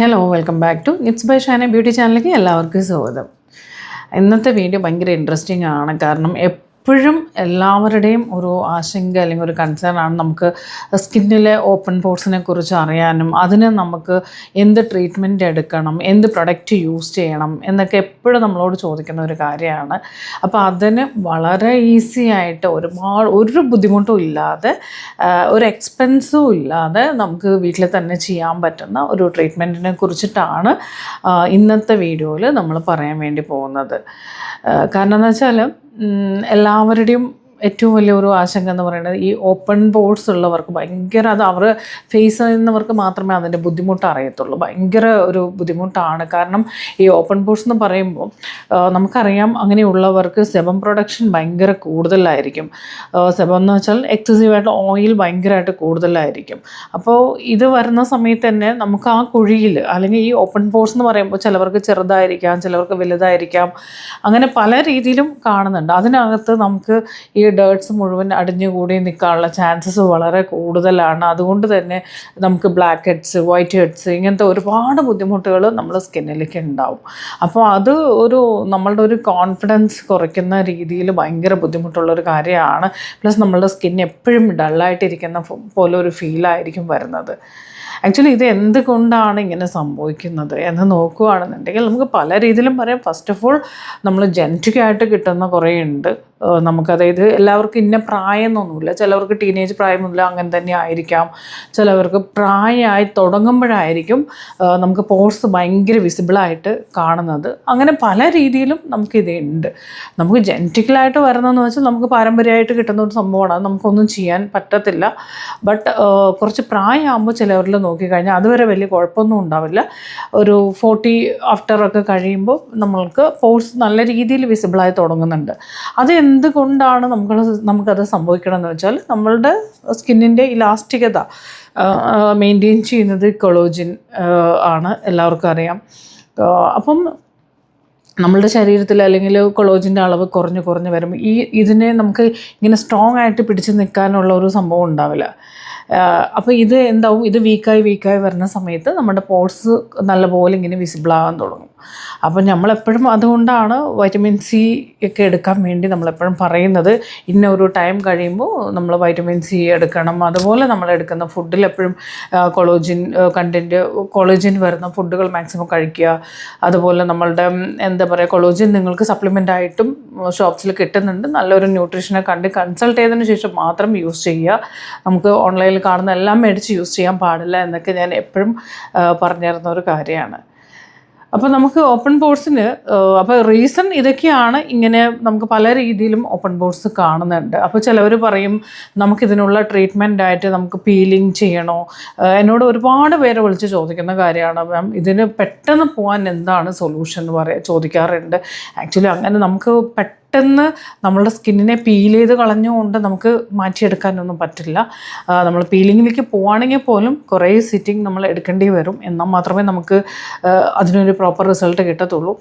Hello welcome back to Nits by Shana beauty ചാനലിലേക്ക് എല്ലാവർക്കും സ്വാഗതം. ഇന്നത്തെ വീഡിയോ ഭയങ്കര ഇൻട്രസ്റ്റിംഗ് ആണ്. കാരണം എപ്പോഴും എല്ലാവരുടെയും ഒരു ആശങ്ക അല്ലെങ്കിൽ ഒരു കൺസേൺ ആണ് നമുക്ക് സ്കിന്നിലെ ഓപ്പൺ പോർട്സിനെ കുറിച്ച് അറിയാനും അതിന് നമുക്ക് എന്ത് ട്രീറ്റ്മെന്റ് എടുക്കണം എന്ത് പ്രൊഡക്റ്റ് യൂസ് ചെയ്യണം എന്നൊക്കെ എപ്പോഴും നമ്മളോട് ചോദിക്കുന്ന ഒരു കാര്യമാണ്. അപ്പോൾ അതിന് വളരെ ഈസി ആയിട്ട് ഒരുപാട് ഒരു ബുദ്ധിമുട്ടും ഇല്ലാതെ ഒരു എക്സ്പെൻസും ഇല്ലാതെ നമുക്ക് വീട്ടിൽ തന്നെ ചെയ്യാൻ പറ്റുന്ന ഒരു ട്രീറ്റ്മെന്റിനെ കുറിച്ചിട്ടാണ് ഇന്നത്തെ വീഡിയോയിൽ നമ്മൾ പറയാൻ വേണ്ടി പോകുന്നത്. കാരണം എന്ന് വെച്ചാൽ എല്ലാവരുടെയും ഏറ്റവും വലിയ ഒരു ആശങ്ക എന്ന് പറയുന്നത് ഈ ഓപ്പൺ ബോർഡ്സ് ഉള്ളവർക്ക് ഭയങ്കര അത് അവർ ഫേസ് ചെയ്യുന്നവർക്ക് മാത്രമേ അതിന്റെ ബുദ്ധിമുട്ട് അറിയത്തുള്ളൂ. ഭയങ്കര ഒരു ബുദ്ധിമുട്ടാണ്. കാരണം ഈ ഓപ്പൺ ബോർഡ്സ് എന്ന് പറയുമ്പോൾ നമുക്കറിയാം അങ്ങനെയുള്ളവർക്ക് സെബം പ്രൊഡക്ഷൻ ഭയങ്കര കൂടുതലായിരിക്കും. സെബം എന്ന് വെച്ചാൽ എക്സസീവായിട്ട് ഓയിൽ ഭയങ്കരമായിട്ട് കൂടുതലായിരിക്കും. അപ്പോൾ ഇത് വരുന്ന സമയത്ത് തന്നെ നമുക്ക് ആ കുഴിയിൽ അല്ലെങ്കിൽ ഈ ഓപ്പൺ പോർട്സ് എന്ന് പറയുമ്പോൾ ചിലവർക്ക് ചെറുതായിരിക്കാം ചിലവർക്ക് വലുതായിരിക്കാം. അങ്ങനെ പല രീതിയിലും കാണുന്നുണ്ട്. അതിനകത്ത് നമുക്ക് ഈ ഡേർട്സ് മുഴുവൻ അടിഞ്ഞുകൂടി നിൽക്കാനുള്ള ചാൻസസ് വളരെ കൂടുതലാണ്. അതുകൊണ്ട് തന്നെ നമുക്ക് ബ്ലാക്ക് ഹെഡ്സ് വൈറ്റ് ഹെഡ്സ് ഇങ്ങനത്തെ ഒരുപാട് ബുദ്ധിമുട്ടുകൾ നമ്മുടെ സ്കിന്നിലേക്ക് ഉണ്ടാവും അപ്പോൾ അത് ഒരു നമ്മളുടെ ഒരു കോൺഫിഡൻസ് കുറയ്ക്കുന്ന രീതിയിൽ ഭയങ്കര ബുദ്ധിമുട്ടുള്ള ഒരു കാര്യമാണ്. പ്ലസ് നമ്മളുടെ സ്കിൻ എപ്പോഴും ഡള്ളായിട്ടിരിക്കുന്ന പോലെ ഒരു ഫീലായിരിക്കും വരുന്നത്. ആക്ച്വലി ഇത് എന്തുകൊണ്ടാണ് ഇങ്ങനെ സംഭവിക്കുന്നത് എന്ന് നോക്കുകയാണെന്നുണ്ടെങ്കിൽ നമുക്ക് പല രീതിയിലും പറയാം. ഫസ്റ്റ് ഓഫ് ഓൾ നമ്മൾ ജനറ്റിക്കായിട്ട് കിട്ടുന്ന കുറേ ഉണ്ട് ഏഹ് നമുക്കതായത് എല്ലാവർക്കും ഇന്ന പ്രായം എന്നൊന്നുമില്ല ചിലവർക്ക് ടീനേജ് പ്രായം മുതൽ അങ്ങനെ തന്നെ ആയിരിക്കാം. ചിലവർക്ക് പ്രായമായി തുടങ്ങുമ്പോഴായിരിക്കും നമുക്ക് പോർട്സ് ഭയങ്കര വിസിബിളായിട്ട് കാണുന്നത്. അങ്ങനെ പല രീതിയിലും നമുക്കിതുണ്ട് നമുക്ക് ജനറ്റിക്കലായിട്ട് വരുന്നതെന്ന് വെച്ചാൽ നമുക്ക് പാരമ്പര്യമായിട്ട് കിട്ടുന്ന ഒരു സംഭവമാണ്. അത് നമുക്കൊന്നും ചെയ്യാൻ പറ്റത്തില്ല. ബട്ട് കുറച്ച് പ്രായമാകുമ്പോൾ ചിലവരിൽ നോക്കിക്കഴിഞ്ഞാൽ അതുവരെ വലിയ കുഴപ്പമൊന്നും ഉണ്ടാവില്ല. ഒരു ഫോർട്ടി ആഫ്റ്റർ ഒക്കെ കഴിയുമ്പോൾ നമ്മൾക്ക് പോർട്സ് നല്ല രീതിയിൽ വിസിബിളായി തുടങ്ങുന്നുണ്ട്. അത് എന്തുകൊണ്ടാണ് നമുക്ക് നമുക്കത് സംഭവിക്കണമെന്ന് വെച്ചാൽ നമ്മളുടെ സ്കിന്നിന്റെ ഇലാസ്റ്റികത മെയിന്റെയിൻ ചെയ്യുന്നത് കൊളോജിൻ ആണ്. എല്ലാവർക്കും അറിയാം. അപ്പം നമ്മളുടെ ശരീരത്തിൽ അല്ലെങ്കിൽ കൊളോജിന്റെ അളവ് കുറഞ്ഞ് കുറഞ്ഞ് വരുമ്പോൾ ഈ ഇതിനെ നമുക്ക് ഇങ്ങനെ സ്ട്രോങ് ആയിട്ട് പിടിച്ച് നിൽക്കാനുള്ള ഒരു സംഭവം ഉണ്ടാവില്ല. അപ്പോൾ ഇത് എന്താവും? ഇത് വീക്കായി വീക്കായി വരുന്ന സമയത്ത് നമ്മുടെ പോർട്സ് നല്ലപോലെ ഇങ്ങനെ വിസിബിൾ ആകാൻ തുടങ്ങും. അപ്പോൾ നമ്മളെപ്പോഴും അതുകൊണ്ടാണ് വൈറ്റമിൻ സി ഒക്കെ എടുക്കാൻ വേണ്ടി നമ്മളെപ്പോഴും പറയുന്നത്. ഇന്ന ഒരു ടൈം കഴിയുമ്പോൾ നമ്മൾ വൈറ്റമിൻ സി എടുക്കണം. അതുപോലെ നമ്മൾ എടുക്കുന്ന ഫുഡിൽ എപ്പോഴും കൊളോജിൻ കണ്ടന്റ് കൊളോജിൻ വരുന്ന ഫുഡുകൾ മാക്സിമം കഴിക്കുക. അതുപോലെ നമ്മളുടെ എന്താ പറയുക കൊളോജിൻ നിങ്ങൾക്ക് സപ്ലിമെന്റ് ആയിട്ടും ഷോപ്സിൽ കിട്ടുന്നുണ്ട്. നല്ലൊരു ന്യൂട്രീഷനെ കണ്ട് കൺസൾട്ട് ചെയ്തതിന് ശേഷം മാത്രം യൂസ് ചെയ്യുക. നമുക്ക് ഓൺലൈനിൽ കാണുന്ന എല്ലാം മേടിച്ച് യൂസ് ചെയ്യാൻ പാടില്ല എന്നൊക്കെ ഞാൻ എപ്പോഴും പറഞ്ഞിരുന്ന ഒരു കാര്യമാണ്. അപ്പോൾ നമുക്ക് ഓപ്പൺ ബോർഡ്സിന് അപ്പോൾ റീസൺ ഇതൊക്കെയാണ് ഇങ്ങനെ നമുക്ക് പല രീതിയിലും ഓപ്പൺ ബോർഡ്സ് കാണുന്നുണ്ട്. അപ്പോൾ ചിലവർ പറയും നമുക്കിതിനുള്ള ട്രീറ്റ്മെന്റ് ആയിട്ട് നമുക്ക് പീലിംഗ് ചെയ്യണോ? എന്നോട് ഒരുപാട് പേരെ വിളിച്ച് ചോദിക്കുന്ന കാര്യമാണ്. മാം ഇതിന് പെട്ടെന്ന് പോകാൻ എന്താണ് സൊല്യൂഷൻ എന്ന് പറയാ ചോദിക്കാറുണ്ട്. ആക്ച്വലി അങ്ങനെ നമുക്ക് പെട്ടെന്ന് നമ്മളുടെ സ്കിന്നിനെ പീൽ ചെയ്ത് കളഞ്ഞുകൊണ്ട് നമുക്ക് മാറ്റിയെടുക്കാനൊന്നും പറ്റില്ല. നമ്മൾ പീലിങ്ങിലേക്ക് പോവാണെങ്കിൽ പോലും കുറേ സിറ്റിംഗ് നമ്മൾ എടുക്കേണ്ടി വരും. എന്നാൽ മാത്രമേ നമുക്ക് അതിനൊരു പ്രോപ്പർ റിസൾട്ട് കിട്ടത്തുള്ളൂ.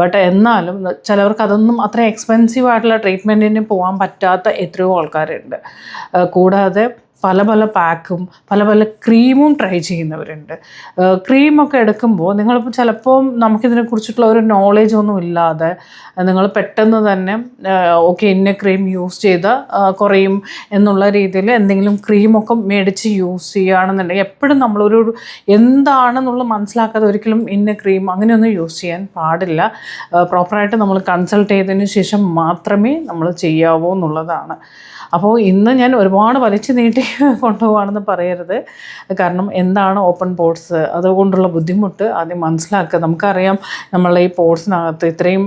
ബട്ട് എന്നാലും ചിലവർക്ക് അതൊന്നും അത്ര എക്സ്പെൻസീവ് ആയിട്ടുള്ള ട്രീറ്റ്മെന്റിന് പോകാൻ പറ്റാത്ത എത്രയോ ആൾക്കാരുണ്ട്. കൂടാതെ പല പല പാക്കും പല പല ക്രീമും ട്രൈ ചെയ്യുന്നവരുണ്ട്. ക്രീമൊക്കെ എടുക്കുമ്പോൾ നിങ്ങളിപ്പോൾ ചിലപ്പോൾ നമുക്കിതിനെക്കുറിച്ചിട്ടുള്ള ഒരു നോളേജ് ഒന്നും ഇല്ലാതെ നിങ്ങൾ പെട്ടെന്ന് തന്നെ ഓക്കെ ഇന്ന ക്രീം യൂസ് ചെയ്ത കുറയും എന്നുള്ള രീതിയിൽ എന്തെങ്കിലും ക്രീമൊക്കെ മേടിച്ച് യൂസ് ചെയ്യുകയാണെന്നുണ്ടെങ്കിൽ എപ്പോഴും നമ്മളൊരു എന്താണെന്നുള്ളത് മനസ്സിലാക്കാതെ ഒരിക്കലും ഇന്ന ക്രീം അങ്ങനെയൊന്നും യൂസ് ചെയ്യാൻ പാടില്ല. പ്രോപ്പറായിട്ട് നമ്മൾ കൺസൾട്ട് ചെയ്തതിന് ശേഷം മാത്രമേ നമ്മൾ ചെയ്യാവൂ എന്നുള്ളതാണ്. അപ്പോൾ ഇന്ന് ഞാൻ ഒരുപാട് വലിച്ചു നീട്ടി കൊണ്ടുപോകുകയാണെന്ന് പറയരുത്. കാരണം എന്താണ് ഓപ്പൺ പോർട്സ് അതുകൊണ്ടുള്ള ബുദ്ധിമുട്ട് ആദ്യം മനസ്സിലാക്കുക. നമുക്കറിയാം നമ്മളെ ഈ പോർട്സിനകത്ത് ഇത്രയും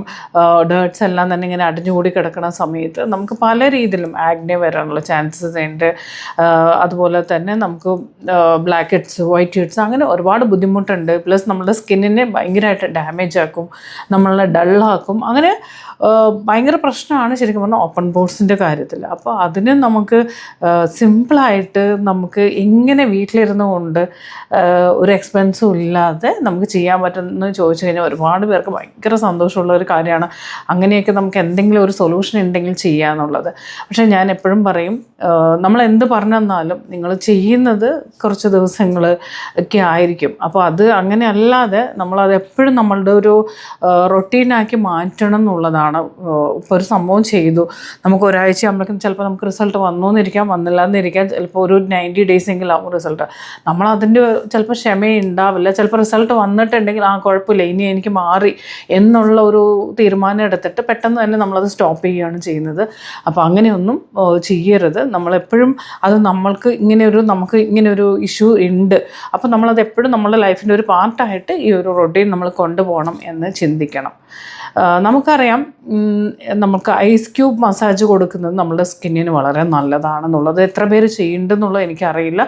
ഡേർട്സ് എല്ലാം തന്നെ ഇങ്ങനെ അടിഞ്ഞുകൂടി കിടക്കുന്ന സമയത്ത് നമുക്ക് പല രീതിയിലും ആഗ്നെ വരാനുള്ള ചാൻസസ് ഉണ്ട്. അതുപോലെ തന്നെ നമുക്ക് ബ്ലാക്ക് ഹെഡ്സ് വൈറ്റ് ഹെഡ്സ് അങ്ങനെ ഒരുപാട് ബുദ്ധിമുട്ടുണ്ട്. പ്ലസ് നമ്മുടെ സ്കിന്നിനെ ഭയങ്കരമായിട്ട് ഡാമേജ് ആക്കും. നമ്മളെ ഡള്ളാക്കും അങ്ങനെ ഭയങ്കര പ്രശ്നമാണ് ശരിക്കും പറഞ്ഞാൽ ഓപ്പൺ ബോർഡ്സിന്റെ കാര്യത്തിൽ. അപ്പോൾ അത് അതിന് നമുക്ക് സിമ്പിളായിട്ട് നമുക്ക് എങ്ങനെ വീട്ടിലിരുന്നു കൊണ്ട് ഒരു എക്സ്പെൻസും ഇല്ലാതെ നമുക്ക് ചെയ്യാൻ പറ്റുമെന്ന് ചോദിച്ചു കഴിഞ്ഞാൽ ഒരുപാട് പേർക്ക് ഭയങ്കര സന്തോഷമുള്ള ഒരു കാര്യമാണ്. അങ്ങനെയൊക്കെ നമുക്ക് എന്തെങ്കിലും ഒരു സൊല്യൂഷൻ ഉണ്ടെങ്കിൽ ചെയ്യാന്നുള്ളത്. പക്ഷേ ഞാൻ എപ്പോഴും പറയും നമ്മൾ എന്ത് പറഞ്ഞു തന്നാലും നിങ്ങൾ ചെയ്യുന്നത് കുറച്ച് ദിവസങ്ങൾ ഒക്കെ ആയിരിക്കും. അപ്പോൾ അത് അങ്ങനെ അല്ലാതെ നമ്മളത് എപ്പോഴും നമ്മളുടെ ഒരു റൊട്ടീനാക്കി മാറ്റണം എന്നുള്ളതാണ്. ഇപ്പോൾ ഒരു സംഭവം ചെയ്തു. നമുക്ക് ഒരാഴ്ച ആകുമ്പോഴേക്കും ചിലപ്പോൾ നമുക്ക് റിസൾട്ട് വന്നു എന്നിരിക്കാം വന്നില്ല എന്നിരിക്കാം ചിലപ്പോൾ ഒരു നയന്റി ഡേയ്സ് എങ്കിലും റിസൾട്ട് നമ്മൾ അതിന്റെ ചിലപ്പോൾ ക്ഷമയുണ്ടാവില്ല. ചിലപ്പോൾ റിസൾട്ട് വന്നിട്ടുണ്ടെങ്കിൽ ആ കുഴപ്പമില്ല ഇനി എനിക്ക് മാറി എന്നുള്ള ഒരു തീരുമാനം എടുത്തിട്ട് പെട്ടെന്ന് തന്നെ നമ്മളത് സ്റ്റോപ്പ് ചെയ്യുകയാണ് ചെയ്യുന്നത്. അപ്പോൾ അങ്ങനെയൊന്നും ചെയ്യരുത്. നമ്മളെപ്പോഴും അത് നമ്മൾക്ക് ഇങ്ങനെയൊരു നമുക്ക് ഇങ്ങനെയൊരു ഇഷ്യൂ ഉണ്ട്. അപ്പോൾ നമ്മളത് എപ്പോഴും നമ്മുടെ ലൈഫിന്റെ ഒരു പാർട്ടായിട്ട് ഈ ഒരു റൊട്ടീൻ നമ്മൾ കൊണ്ടുപോകണം എന്ന് ചിന്തിക്കണം. നമുക്കറിയാം നമുക്ക് ഐസ് ക്യൂബ് മസാജ് കൊടുക്കുന്നത് നമ്മുടെ സ്കിന്നിന് വളരെ നല്ലതാണെന്നുള്ളത് എത്ര പേര് ചെയ്യുന്നുണ്ടെന്നുള്ളത് എനിക്കറിയില്ല.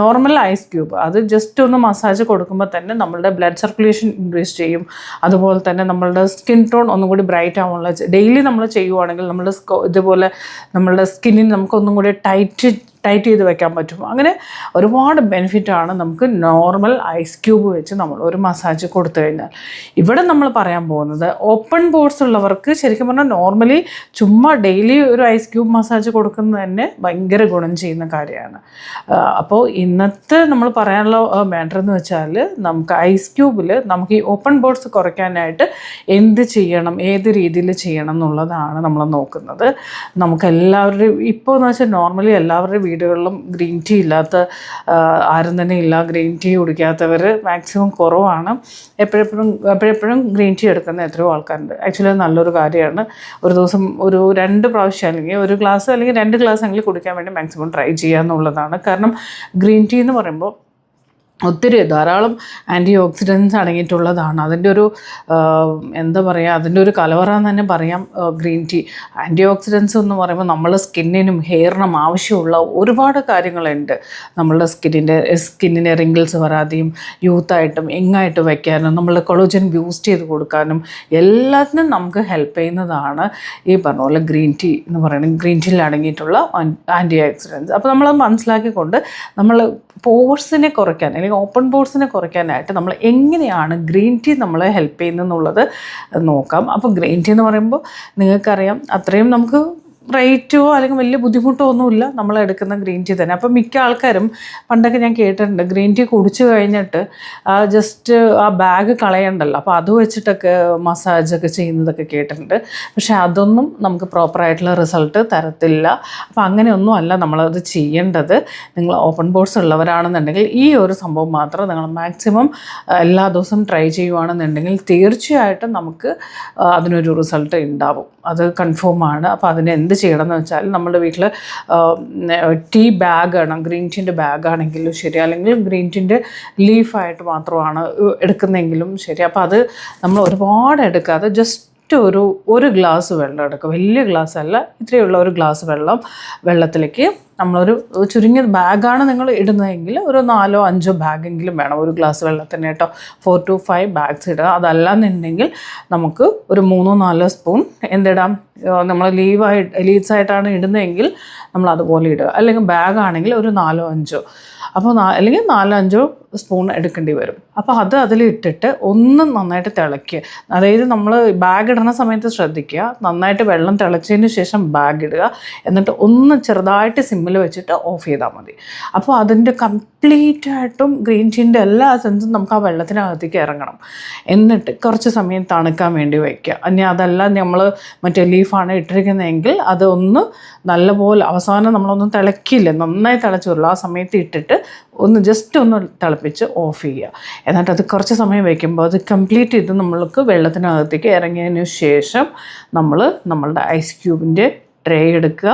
നോർമൽ ഐസ് ക്യൂബ് അത് ജസ്റ്റ് ഒന്ന് മസാജ് കൊടുക്കുമ്പോൾ തന്നെ നമ്മളുടെ ബ്ലഡ് സർക്കുലേഷൻ ഇൻക്രീസ് ചെയ്യും. അതുപോലെ തന്നെ നമ്മളുടെ സ്കിൻ ടോൺ ഒന്നും കൂടി ബ്രൈറ്റ് ആവാനുള്ള ഡെയിലി നമ്മൾ ചെയ്യുവാണെങ്കിൽ നമ്മുടെ ഇതുപോലെ നമ്മളുടെ സ്കിന്നിന് നമുക്കൊന്നും കൂടി ടൈറ്റ് ടൈറ്റ് ചെയ്ത് വെക്കാൻ പറ്റും അങ്ങനെ ഒരുപാട് ബെനിഫിറ്റാണ് നമുക്ക് നോർമൽ ഐസ് ക്യൂബ് വെച്ച് നമ്മൾ ഒരു മസാജ് കൊടുത്തു കഴിഞ്ഞാൽ. ഇവിടെ നമ്മൾ പറയാൻ പോകുന്നത് ഓപ്പൺ പോർട്സ് ഉള്ളവർക്ക് ശരിക്കും പറഞ്ഞാൽ നോർമലി ചുമ്മാ ഡെയിലി ഒരു ഐസ് ക്യൂബ് മസാജ് കൊടുക്കുന്നത് തന്നെ ഭയങ്കര ഗുണം ചെയ്യുന്ന കാര്യമാണ്. അപ്പോൾ ഇന്നത്തെ നമ്മൾ പറയാനുള്ള മാറ്റർ എന്ന് വെച്ചാൽ നമുക്ക് ഐസ് ക്യൂബിൽ നമുക്ക് ഈ ഓപ്പൺ ബോർഡ്സ് കുറയ്ക്കാനായിട്ട് എന്ത് ചെയ്യണം ഏത് രീതിയിൽ ചെയ്യണം എന്നുള്ളതാണ് നമ്മൾ നോക്കുന്നത്. നമുക്ക് എല്ലാവരുടെയും ഇപ്പോൾ എന്ന് വെച്ചാൽ നോർമലി എല്ലാവരുടെ വീടുകളിലും ഗ്രീൻ ടീ ഇല്ലാത്ത ആരും തന്നെ ഇല്ല ഗ്രീൻ ടീ കുടിക്കാത്തവർ മാക്സിമം കുറവാണ്. എപ്പോഴെപ്പോഴും എപ്പോഴെപ്പോഴും ഗ്രീൻ ടീ എടുക്കുന്ന എത്രയോ ആൾക്കാരുണ്ട്. ആക്ച്വലി അത് നല്ലൊരു കാര്യമാണ്. ഒരു ദിവസം ഒരു രണ്ട് പ്രാവശ്യം അല്ലെങ്കിൽ ഒരു ഗ്ലാസ് അല്ലെങ്കിൽ രണ്ട് ഗ്ലാസ് എങ്കിലും കുടിക്കാൻ വേണ്ടി മാക്സിമം ട്രൈ ചെയ്യുക എന്നുള്ളതാണ്. കാരണം ഗ്രീൻ ടീ എന്ന് പറയുമ്പോൾ ഒത്തിരി ധാരാളം ആന്റി ഓക്സിഡൻസ് അടങ്ങിയിട്ടുള്ളതാണ്. അതിന്റെ ഒരു എന്താ പറയുക അതിന്റെ ഒരു കലവറ എന്ന് തന്നെ പറയാം ഗ്രീൻ ടീ. ആന്റി ഓക്സിഡൻസ് എന്ന് പറയുമ്പോൾ നമ്മളെ സ്കിന്നിനും ഹെയറിനും ആവശ്യമുള്ള ഒരുപാട് കാര്യങ്ങളുണ്ട്. നമ്മളുടെ സ്കിന്നിന്റെ സ്കിന്നിനെ റിങ്കിൾസ് വരാതെയും യൂത്തായിട്ടും യങ്ങായിട്ട് വയ്ക്കാനും നമ്മളുടെ കൊളോജൻ ബൂസ്റ്റ് ചെയ്ത് കൊടുക്കാനും എല്ലാത്തിനും നമുക്ക് ഹെൽപ്പ് ചെയ്യുന്നതാണ് ഈ പറഞ്ഞ പോലെ ഗ്രീൻ ടീ എന്ന് പറയുന്നത്. ഗ്രീൻ ടീയിൽ അടങ്ങിയിട്ടുള്ള ആന്റി ഓക്സിഡൻസ് അപ്പോൾ നമ്മളത് മനസ്സിലാക്കിക്കൊണ്ട് നമ്മൾ പോഴ്സിനെ കുറയ്ക്കാൻ അല്ലെങ്കിൽ ഓപ്പൺ പോഴ്സിനെ കുറയ്ക്കാനായിട്ട് നമ്മൾ എങ്ങനെയാണ് ഗ്രീൻ ടീ നമ്മളെ ഹെൽപ്പ് ചെയ്യുന്നതെന്നുള്ളത് നോക്കാം. അപ്പോൾ ഗ്രീൻ ടീ എന്ന് പറയുമ്പോൾ നിങ്ങൾക്കറിയാം അത്രയും നമുക്ക് റേറ്റോ അല്ലെങ്കിൽ വലിയ ബുദ്ധിമുട്ടോ ഒന്നുമില്ല. നമ്മൾ എടുക്കുന്ന ഗ്രീൻ ടീ തന്നെ. അപ്പം മിക്ക ആൾക്കാരും പണ്ടൊക്കെ ഞാൻ കേട്ടിട്ടുണ്ട് ഗ്രീൻ ടീ കുടിച്ചു കഴിഞ്ഞിട്ട് ജസ്റ്റ് ആ ബാഗ് കളയണ്ടല്ലോ. അപ്പോൾ അത് വെച്ചിട്ടൊക്കെ മസാജൊക്കെ ചെയ്യുന്നതൊക്കെ കേട്ടിട്ടുണ്ട്. പക്ഷേ അതൊന്നും നമുക്ക് പ്രോപ്പറായിട്ടുള്ള റിസൾട്ട് തരത്തില്ല. അപ്പോൾ അങ്ങനെയൊന്നും അല്ല നമ്മളത് ചെയ്യേണ്ടത്. നിങ്ങൾ ഓപ്പൺ ബോർഡ്സ് ഉള്ളവരാണെന്നുണ്ടെങ്കിൽ ഈ ഒരു സംഭവം മാത്രം നിങ്ങൾ മാക്സിമം എല്ലാ ദിവസവും ട്രൈ ചെയ്യുവാണെന്നുണ്ടെങ്കിൽ തീർച്ചയായിട്ടും നമുക്ക് അതിനൊരു റിസൾട്ട് ഉണ്ടാവും. അത് കൺഫേം ആണ്. അപ്പോൾ അതിന് എന്ത് ചെയ്യണം എന്ന് വെച്ചാൽ നമ്മുടെ വീട്ടിൽ ടീ ബാഗാണ് ഗ്രീൻ ടീന്റെ ബാഗാണെങ്കിലും ശരി അല്ലെങ്കിൽ ഗ്രീൻ ടീന്റെ ലീഫായിട്ട് മാത്രമാണ് എടുക്കുന്നതെങ്കിലും ശരി. അപ്പോൾ അത് നമ്മൾ ഒരുപാട് എടുക്കാതെ ജസ്റ്റ് ഒരു ഒരു ഗ്ലാസ് വെള്ളം എടുക്കുക. വലിയ ഗ്ലാസ് അല്ല ഇത്രയുള്ള ഒരു ഗ്ലാസ് വെള്ളം വെള്ളത്തിലേക്ക് നമ്മളൊരു ചുരുങ്ങിയ ബാഗാണ് നിങ്ങൾ ഇടുന്നതെങ്കിൽ ഒരു നാലോ അഞ്ചോ ബാഗെങ്കിലും വേണം. ഒരു ഗ്ലാസ് വെള്ളത്തിന് കേട്ടോ. ഫോർ ടു ഫൈവ് ബാഗ്സ് ഇടുക. അതല്ലാന്നുണ്ടെങ്കിൽ നമുക്ക് ഒരു മൂന്നോ നാലോ സ്പൂൺ എന്തിടാം? നമ്മൾ ലീവായിട്ട് ലീവ്സ് ആയിട്ടാണ് ഇടുന്നതെങ്കിൽ നമ്മൾ അതുപോലെ ഇടുക. അല്ലെങ്കിൽ ബാഗാണെങ്കിൽ ഒരു നാലോ അഞ്ചോ. അപ്പോൾ അല്ലെങ്കിൽ നാലോ അഞ്ചോ സ്പൂൺ എടുക്കേണ്ടി വരും. അപ്പോൾ അത് അതിലിട്ടിട്ട് ഒന്ന് നന്നായിട്ട് തിളയ്ക്കുക. അതായത് നമ്മൾ ബാഗ് ഇടുന്ന സമയത്ത് ശ്രദ്ധിക്കുക. നന്നായിട്ട് വെള്ളം തിളച്ചതിന് ശേഷം ബാഗ് ഇടുക. എന്നിട്ട് ഒന്ന് ചെറുതായിട്ട് സിമ്മിൽ വെച്ചിട്ട് ഓഫ് ചെയ്താൽ മതി. അപ്പോൾ അതിന്റെ കംപ്ലീറ്റ് ആയിട്ടും ഗ്രീൻ ടീന്റെ എല്ലാ സെൻസും നമുക്ക് ആ വെള്ളത്തിനകത്തേക്ക് ഇറങ്ങണം. എന്നിട്ട് കുറച്ച് സമയം തണുക്കാൻ വേണ്ടി വയ്ക്കുക. ഇനി അതല്ല നമ്മൾ മറ്റേ ലീഫാണ് ഇട്ടിരിക്കുന്നതെങ്കിൽ അതൊന്ന് നല്ലപോലെ അവസാനം നമ്മളൊന്നും തിളക്കില്ല നന്നായി തിളച്ചു ആ സമയത്ത് ഇട്ടിട്ട് ഒന്ന് ജസ്റ്റ് ഒന്ന് തിളപ്പിച്ച് ഓഫ് ചെയ്യുക. എന്നിട്ട് അത് കുറച്ച് സമയം വയ്ക്കുമ്പോൾ അത് കംപ്ലീറ്റ് ചെയ്ത് നമ്മൾക്ക് വെള്ളത്തിനകത്തേക്ക് ഇറങ്ങിയതിന് ശേഷം നമ്മൾ നമ്മളുടെ ഐസ് ക്യൂബിന്റെ ട്രേ എടുക്കുക.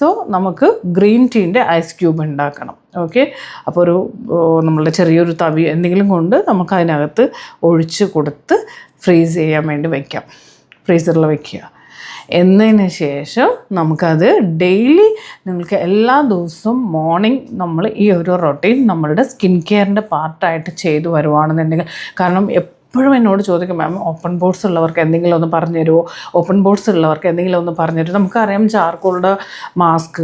സോ നമുക്ക് ഗ്രീൻ ടീന്റെ ഐസ് ക്യൂബ് ഉണ്ടാക്കണം. ഓക്കെ അപ്പോൾ ഒരു നമ്മളുടെ ചെറിയൊരു തവി എന്തെങ്കിലും കൊണ്ട് നമുക്ക് അതിനകത്ത് ഒഴിച്ച് കൊടുത്ത് ഫ്രീസ് ചെയ്യാൻ വേണ്ടി വയ്ക്കാം ഫ്രീസറിൽ വയ്ക്കുക എന്നതിന് ശേഷം നമുക്കത് ഡെയിലി നിങ്ങൾക്ക് എല്ലാ ദിവസവും മോർണിംഗ് നമ്മൾ ഈ ഒരു റൊട്ടീൻ നമ്മളുടെ സ്കിൻ കെയറിന്റെ പാർട്ടായിട്ട് ചെയ്തു വരുവാണെന്നുണ്ടെങ്കിൽ കാരണം എപ്പോഴും എന്നോട് ചോദിക്കും മാം ഓപ്പൺ ബോർഡ്സ് ഉള്ളവർക്ക് എന്തെങ്കിലും ഒന്ന് പറഞ്ഞു തരുമോ? ഓപ്പൺ ബോർഡ്സ് ഉള്ളവർക്ക് എന്തെങ്കിലും ഒന്ന് പറഞ്ഞു തരുമോ? നമുക്കറിയാം ചാർക്കോളുടെ മാസ്ക്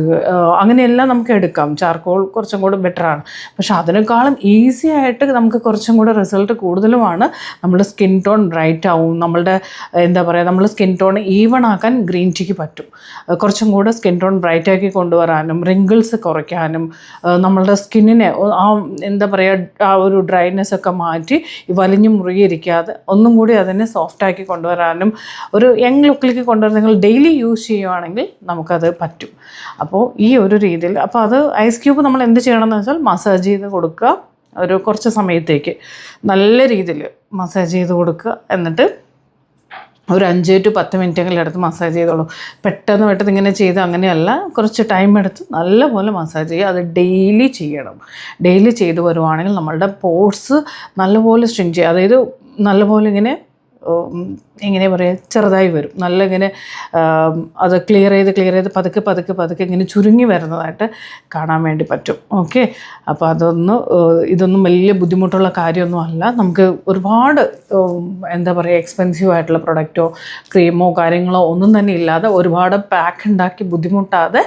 അങ്ങനെയെല്ലാം നമുക്ക് എടുക്കാം. ചാർക്കോൾ കുറച്ചും കൂടെ ബെറ്ററാണ് പക്ഷെ അതിനേക്കാളും ഈസി ആയിട്ട് നമുക്ക് കുറച്ചും കൂടെ റിസൾട്ട് കൂടുതലുമാണ് നമ്മുടെ സ്കിൻ ടോൺ ബ്രൈറ്റ് ആവും. നമ്മളുടെ എന്താ പറയുക നമ്മൾ സ്കിൻ ടോൺ ഈവൺ ആക്കാൻ ഗ്രീൻ ടീക്ക് പറ്റും. കുറച്ചും കൂടെ സ്കിൻ ടോൺ ബ്രൈറ്റ് ആക്കി കൊണ്ടുവരാനും റിങ്കിൾസ് കുറയ്ക്കാനും നമ്മളുടെ സ്കിന്നിനെ ആ എന്താ പറയുക ആ ഒരു ഡ്രൈനെസ് ഒക്കെ മാറ്റി വലിഞ്ഞു വലിഞ്ഞു മുറുകിയിരിക്കാതെ ഒന്നും കൂടി അതിനെ സോഫ്റ്റ് ആക്കി കൊണ്ടുവരാനും ഒരു യങ് ലുക്കിലേക്ക് കൊണ്ടുവരാൻ നിങ്ങൾ ഡെയിലി യൂസ് ചെയ്യുവാണെങ്കിൽ നമുക്കത് പറ്റും. അപ്പോൾ ഈ ഒരു രീതിയിൽ അപ്പോൾ അത് ഐസ് ക്യൂബ് നമ്മൾ എന്ത് ചെയ്യണമെന്ന് വെച്ചാൽ മസാജ് ചെയ്ത് കൊടുക്കുക. ഒരു കുറച്ച് സമയത്തേക്ക് നല്ല രീതിയിൽ മസാജ് ചെയ്ത് കൊടുക്കുക. എന്നിട്ട് ഒരു അഞ്ച് ടു പത്ത് മിനിറ്റെങ്കിലും എടുത്ത് മസാജ് ചെയ്തോളൂ. പെട്ടെന്ന് പെട്ടെന്ന് ഇങ്ങനെ ചെയ്ത് അങ്ങനെയല്ല കുറച്ച് ടൈം എടുത്ത് നല്ലപോലെ മസാജ് ചെയ്യുക. അത് ഡെയിലി ചെയ്യണം. ഡെയിലി ചെയ്ത് വരുവാണെങ്കിൽ നമ്മളുടെ പോർട്സ് നല്ലപോലെ സ്ട്രിങ് ചെയ്യുക. അതായത് നല്ലപോലെ ഇങ്ങനെ എങ്ങനെ പറയുക ചെറുതായി വരും. നല്ല ഇങ്ങനെ അത് ക്ലിയർ ചെയ്ത് ക്ലിയർ ചെയ്ത് പതുക്കെ പതുക്കെ പതുക്കെ ഇങ്ങനെ ചുരുങ്ങി വരുന്നതായിട്ട് കാണാൻ വേണ്ടി പറ്റും. ഓക്കെ അപ്പോൾ അതൊന്ന് ഇതൊന്നും വലിയ ബുദ്ധിമുട്ടുള്ള കാര്യമൊന്നും അല്ല. നമുക്ക് ഒരുപാട് എന്താ പറയുക എക്സ്പെൻസീവ് ആയിട്ടുള്ള പ്രൊഡക്റ്റോ ക്രീമോ കാര്യങ്ങളോ ഒന്നും തന്നെ ഇല്ലാതെ ഒരുപാട് പാക്ക് ഉണ്ടാക്കി ബുദ്ധിമുട്ടാതെ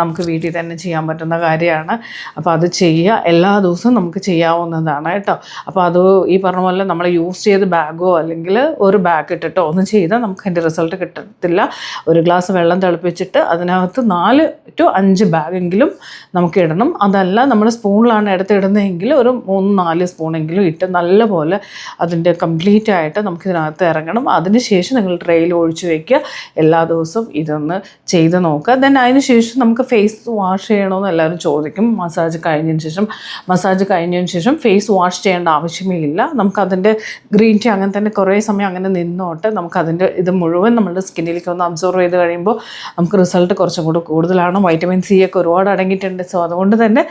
നമുക്ക് വീട്ടിൽ തന്നെ ചെയ്യാൻ പറ്റുന്ന കാര്യമാണ്. അപ്പോൾ അത് ചെയ്യുക. എല്ലാ ദിവസവും നമുക്ക് ചെയ്യാവുന്നതാണ് കേട്ടോ. അപ്പോൾ അത് ഈ പറഞ്ഞ പോലെ നമ്മൾ യൂസ് ചെയ്ത് ബാഗോ അല്ലെങ്കിൽ ഒരു ബാഗ് ഇട്ടിട്ടോ ഒന്നും ചെയ്താൽ നമുക്ക് അതിന്റെ റിസൾട്ട് കിട്ടത്തില്ല. ഒരു ഗ്ലാസ് വെള്ളം തിളപ്പിച്ചിട്ട് അതിനകത്ത് നാല് ടു അഞ്ച് ബാഗെങ്കിലും നമുക്ക് ഇടണം. അതല്ല നമ്മൾ സ്പൂണിലാണ് എടുത്തിടുന്നതെങ്കിൽ ഒരു മൂന്ന് നാല് സ്പൂണെങ്കിലും ഇട്ട് നല്ലപോലെ അതിന്റെ കംപ്ലീറ്റ് ആയിട്ട് നമുക്ക് ഇതിനകത്ത് ഇറങ്ങണം. അതിനുശേഷം നിങ്ങൾ ട്രെയിൽ ഒഴിച്ചു വയ്ക്കുക എല്ലാ ദിവസവും ഇതൊന്ന് ചെയ്ത് നോക്കുക. ദെൻ അതിന് ശേഷം നമുക്ക് ഫേസ് വാഷ് ചെയ്യണമെന്ന് എല്ലാവരും ചോദിക്കും. മസാജ് കഴിഞ്ഞതിന് ശേഷം മസാജ് കഴിഞ്ഞതിന് ശേഷം ഫേസ് വാഷ് ചെയ്യേണ്ട ആവശ്യമേ ഇല്ല. നമുക്കതിന്റെ ഗ്രീൻ ടീ അങ്ങനെ തന്നെ കുറേ സമയം അങ്ങനെ നിന്നോട്ടെ. നമുക്കതിന്റെ ഇത് മുഴുവൻ നമ്മുടെ സ്കിന്നിലേക്ക് ഒന്ന് അബ്സോർവ് ചെയ്ത് കഴിയുമ്പോൾ നമുക്ക് റിസൾട്ട് കുറച്ചും കൂടി കൂടുതലാണ്. വൈറ്റമിൻ സി ഒക്കെ ഒരുപാട് അടങ്ങിയിട്ടുണ്ട്. സോ അതുകൊണ്ട് തന്നെ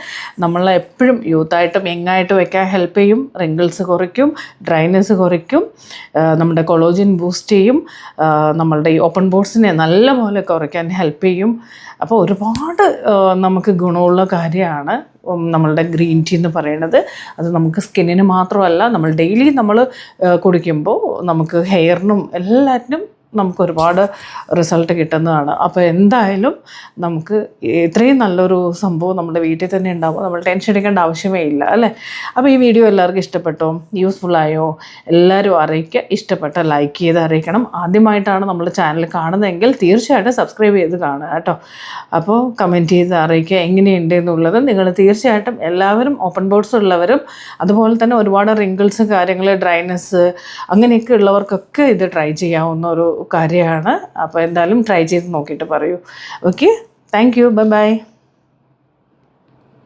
നമ്മൾ എപ്പോഴും യൂത്തായിട്ടും യങ്ങായിട്ട് വെക്കാൻ ഹെൽപ്പ് ചെയ്യും. റിങ്കിൾസ് കുറയ്ക്കും ഡ്രൈനെസ് കുറയ്ക്കും നമ്മുടെ കൊളോജിൻ ബൂസ്റ്റ് ചെയ്യും നമ്മളുടെ ഈ ഓപ്പൺ ബോർഡ്സിനെ നല്ലപോലെ കുറയ്ക്കാൻ ഹെൽപ്പ് ചെയ്യും. അപ്പോൾ ഒരുപാട് നമുക്ക് ഗുണമുള്ള കാര്യമാണ്. നമ്മളുടെ ഗ്രീൻ ടീ എന്ന് പറയുന്നത്. അത് നമുക്ക് സ്കിന്നിന് മാത്രമല്ല നമ്മൾ ഡെയിലി നമ്മൾ കുടിക്കുമ്പോൾ നമുക്ക് ഹെയറിനും എല്ലാറ്റിനും നമുക്ക് ഒരുപാട് റിസൾട്ട് കിട്ടുന്നതാണ്. അപ്പോൾ എന്തായാലും നമുക്ക് ഇത്രയും നല്ലൊരു സംഭവം നമ്മുടെ വീട്ടിൽ തന്നെ ഉണ്ടാവും. നമ്മൾ ടെൻഷൻ എടുക്കേണ്ട ആവശ്യമേ ഇല്ല അല്ലേ? അപ്പോൾ ഈ വീഡിയോ എല്ലാവർക്കും ഇഷ്ടപ്പെട്ടോ? യൂസ്ഫുള്ളായോ എല്ലാവരും അറിയിക്കുക. ഇഷ്ടപ്പെട്ട ലൈക്ക് ചെയ്ത് അറിയിക്കണം. ആദ്യമായിട്ടാണ് നമ്മൾ ചാനൽ കാണുന്നതെങ്കിൽ തീർച്ചയായിട്ടും സബ്സ്ക്രൈബ് ചെയ്ത് കാണുക കേട്ടോ. അപ്പോൾ കമന്റ് ചെയ്ത് അറിയിക്കുക എങ്ങനെയുണ്ട് എന്നുള്ളത് നിങ്ങൾ തീർച്ചയായിട്ടും എല്ലാവരും ഓപ്പൺ ബോർഡ്സ് ഉള്ളവരും അതുപോലെ തന്നെ ഒരുപാട് റിങ്കിൾസ് കാര്യങ്ങൾ ഡ്രൈനസ് അങ്ങനെയൊക്കെ ഉള്ളവർക്കൊക്കെ ഇത് ട്രൈ ചെയ്യാവുന്ന ഒരു കാര്യമാണ്. അപ്പോൾ എന്തായാലും ട്രൈ ചെയ്ത് നോക്കിയിട്ട് പറയൂ. Okay thank you bye bye